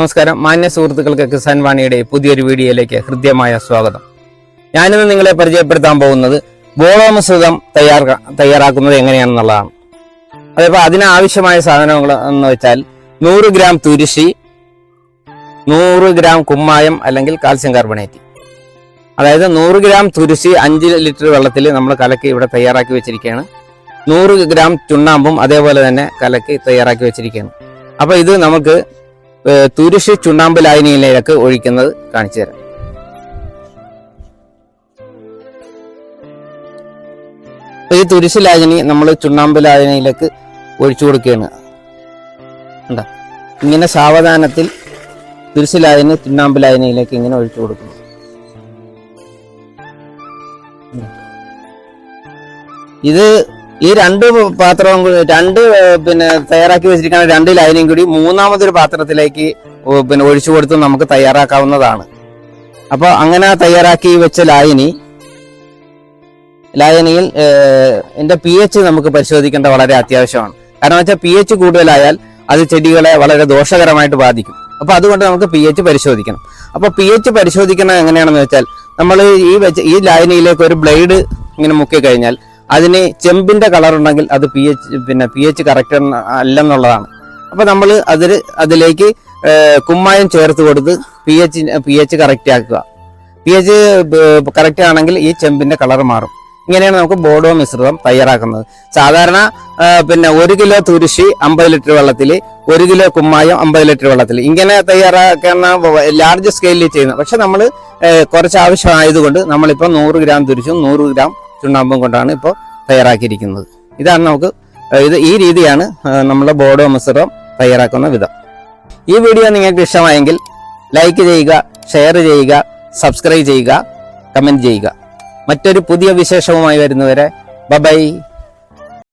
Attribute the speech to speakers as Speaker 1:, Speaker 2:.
Speaker 1: നമസ്കാരം. മാന്യ സുഹൃത്തുക്കൾക്ക് കിസാൻ വാണിയുടെ പുതിയൊരു വീഡിയോയിലേക്ക് ഹൃദ്യമായ സ്വാഗതം. ഞാനിന്ന് നിങ്ങളെ പരിചയപ്പെടുത്താൻ പോകുന്നത് ഗോളമിശ്രിതം തയ്യാർ തയ്യാറാക്കുന്നത് എങ്ങനെയാണെന്നുള്ളതാണ്. അതേപോലെ അതിനാവശ്യമായ സാധനങ്ങൾ എന്ന് വെച്ചാൽ നൂറ് ഗ്രാം തുരിശി നൂറ് ഗ്രാം കുമ്മായം അല്ലെങ്കിൽ കാൽസ്യം കാർബണേറ്റ്. അതായത് നൂറ് ഗ്രാം തുരിശി അഞ്ച് ലിറ്റർ വെള്ളത്തിൽ നമ്മൾ കലക്കി ഇവിടെ തയ്യാറാക്കി വെച്ചിരിക്കുകയാണ്. നൂറ് ഗ്രാം ചുണ്ണാമ്പും അതേപോലെ തന്നെ കലക്കി തയ്യാറാക്കി വെച്ചിരിക്കുകയാണ്. അപ്പൊ ഇത് നമുക്ക് തുരിശ് ചുണ്ണാമ്പ് ലായനിയിലേക്ക് ഒഴിക്കുന്നത് കാണിച്ചു തരാം. ഈ തുരിശ് ലായനി നമ്മൾ ചുണ്ണാമ്പ് ലായനിയിലേക്ക് ഒഴിച്ചു കൊടുക്കുകയാണ്. കണ്ടോ? ഇങ്ങനെ സാവധാനത്തിൽ തുരിശ് ലായനി ചുണ്ണാമ്പ് ലായനിയിലേക്ക് ഇങ്ങനെ ഒഴിച്ചു കൊടുക്കുന്നു. ഇത് ഈ രണ്ട് പാത്രവും രണ്ട് പിന്നെ തയ്യാറാക്കി വെച്ചിരിക്കുന്ന രണ്ട് ലൈനും കൂടി മൂന്നാമതൊരു പാത്രത്തിലേക്ക് പിന്നെ ഒഴിച്ചു കൊടുത്ത് നമുക്ക് തയ്യാറാക്കാവുന്നതാണ്. അപ്പൊ അങ്ങനെ തയ്യാറാക്കി വെച്ച ലായനി ലായനിയിൽ എന്റെ പി എച്ച് നമുക്ക് പരിശോധിക്കേണ്ട വളരെ അത്യാവശ്യമാണ്. കാരണം വെച്ചാൽ പി എച്ച് കൂടുതലായാൽ അത് ചെടികളെ വളരെ ദോഷകരമായിട്ട് ബാധിക്കും. അപ്പൊ അതുകൊണ്ട് നമുക്ക് പി എച്ച് പരിശോധിക്കണം. അപ്പൊ പി എച്ച് പരിശോധിക്കുന്നത് എങ്ങനെയാണെന്ന് വെച്ചാൽ നമ്മൾ ഈ വെച്ച ഈ ലായനിയിലേക്ക് ഒരു ബ്ലേഡ് ഇങ്ങനെ മുക്കി കഴിഞ്ഞാൽ അതിന് ചെമ്പിന്റെ കളർ ഉണ്ടെങ്കിൽ അത് പി എച്ച് പിന്നെ പി എച്ച് കറക്റ്റ് അല്ലെന്നുള്ളതാണ്. അപ്പോൾ നമ്മൾ അതിൽ അതിലേക്ക് കുമ്മായം ചേർത്ത് കൊടുത്ത് P H P H correct ആക്കുക. പി എച്ച് കറക്റ്റ് ആണെങ്കിൽ ഈ ചെമ്പിന്റെ കളർ മാറും. ഇങ്ങനെയാണ് നമുക്ക് ബോഡോ മിശ്രിതം തയ്യാറാക്കുന്നത്. സാധാരണ പിന്നെ ഒരു കിലോ തുരിശി അമ്പത് ലിറ്റർ വെള്ളത്തിൽ ഒരു കിലോ കുമ്മായം അമ്പത് ലിറ്റർ വെള്ളത്തിൽ ഇങ്ങനെ തയ്യാറാക്കുന്ന ലാർജ് സ്കെയിലിൽ ചെയ്യുന്നത് പക്ഷെ നമ്മൾ കുറച്ച് ആവശ്യമായതുകൊണ്ട് നമ്മളിപ്പോൾ നൂറ് ഗ്രാം തുരിശും നൂറ് ഗ്രാം ചുണ്ണാമ്പും കൊണ്ടാണ് ഇപ്പോൾ തയ്യാറാക്കിയിരിക്കുന്നത്. ഇതാണ് നമുക്ക് ഇത് ഈ രീതിയാണ് നമ്മുടെ ബോർഡ് മിശ്രം തയ്യാറാക്കുന്ന വിധം. ഈ വീഡിയോ നിങ്ങൾക്ക് ഇഷ്ടമായെങ്കിൽ ലൈക്ക് ചെയ്യുക ഷെയർ ചെയ്യുക സബ്സ്ക്രൈബ് ചെയ്യുക കമന്റ് ചെയ്യുക. മറ്റൊരു പുതിയ വിശേഷവുമായി വരുന്നവരെ ബൈ.